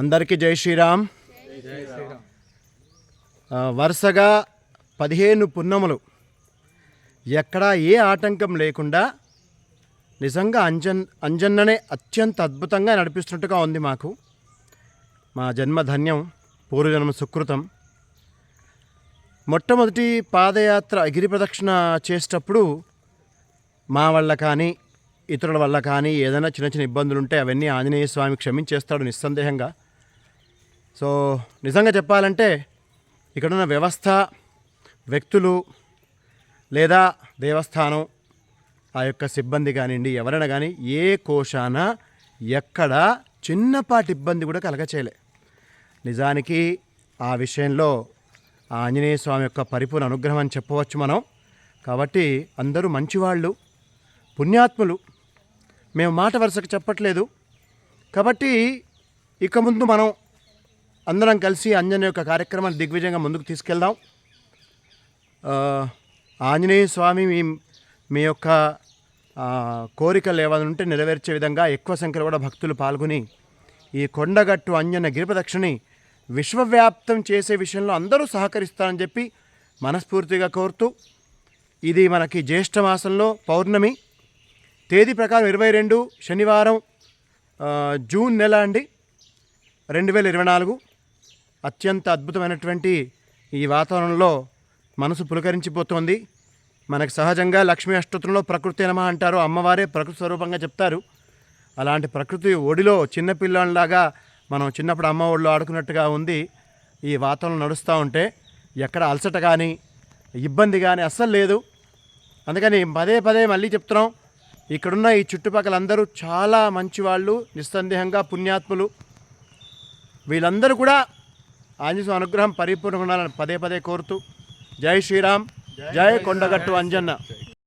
అందరికీ జై శ్రీరామ్. వరుసగా పదిహేను పున్నములు. ఎక్కడా ఏ ఆటంకం లేకుండా నిజంగా అంజన్ అంజన్ననే అత్యంత అద్భుతంగా నడిపిస్తున్నట్టుగా ఉంది మాకు. మా జన్మ ధన్యం పూర్వజన్మ సుకృతం. మొట్టమొదటి పాదయాత్ర గిరి ప్రదక్షిణ చేసేటప్పుడు మా వల్ల కానీ ఇతరుల వల్ల కానీ ఏదైనా చిన్న చిన్న ఇబ్బందులు ఉంటే అవన్నీ ఆంజనేయ స్వామి క్షమించేస్తాడు నిస్సందేహంగా. సో నిజంగా చెప్పాలంటే ఇక్కడున్న వ్యవస్థ వ్యక్తులు లేదా దేవస్థానం ఆ యొక్క సిబ్బంది కానివ్వండి ఎవరైనా కానీ ఏ కోశాన ఎక్కడ చిన్నపాటి ఇబ్బంది కూడా కలగచేయలే. నిజానికి ఆ విషయంలో ఆ ఆంజనేయ స్వామి యొక్క పరిపూర్ణ అనుగ్రహం అని చెప్పవచ్చు మనం. కాబట్టి అందరూ మంచివాళ్ళు పుణ్యాత్ములు. మేము మాట వరుసకు చెప్పట్లేదు. కాబట్టి ఇక ముందు మనం అందరం కలిసి ఆంజనేయ యొక్క కార్యక్రమాన్ని దిగ్విజయంగా ముందుకు తీసుకెళ్దాం. ఆంజనేయ స్వామి మీ మీ యొక్క కోరికలు ఏమైనా ఉంటే నెరవేర్చే విధంగా ఎక్కువ సంఖ్యలో కూడా భక్తులు పాల్గొని ఈ కొండగట్టు అంజన గిరిపదక్షిణి విశ్వవ్యాప్తం చేసే విషయంలో అందరూ సహకరిస్తారని చెప్పి మనస్ఫూర్తిగా కోరుతూ ఇది మనకి జ్యేష్ఠ మాసంలో పౌర్ణమి. తేదీ ప్రకారం ఇరవై రెండు శనివారం జూన్ నెల అండి రెండు వేల ఇరవై నాలుగు. అత్యంత అద్భుతమైనటువంటి ఈ వాతావరణంలో మనసు పులకరించిపోతోంది. మనకు సహజంగా లక్ష్మీ అష్టోత్తరంలో ప్రకృతి నమ అంటారు. అమ్మవారే ప్రకృతి స్వరూపంగా చెప్తారు. అలాంటి ప్రకృతి ఒడిలో చిన్నపిల్లలాగా మనం చిన్నప్పుడు అమ్మ ఒడిలో ఆడుకున్నట్టుగా ఉంది. ఈ వాతావరణం నడుస్తూ ఉంటే ఎక్కడ అలసట కానీ ఇబ్బంది కానీ అస్సలు లేదు. అందుకని పదే పదే మళ్ళీ చెప్తున్నాం. ఇక్కడున్న ఈ చుట్టుపక్కల అందరూ చాలా మంచి వాళ్ళు నిస్సందేహంగా పుణ్యాత్ములు. వీళ్ళందరూ కూడా ఆంజనేయ అనుగ్రహం పరిపూర్ణంగా ఉండాలని పదే పదే కోరుతూ జై శ్రీరామ్ జై కొండగట్టు అంజన్న.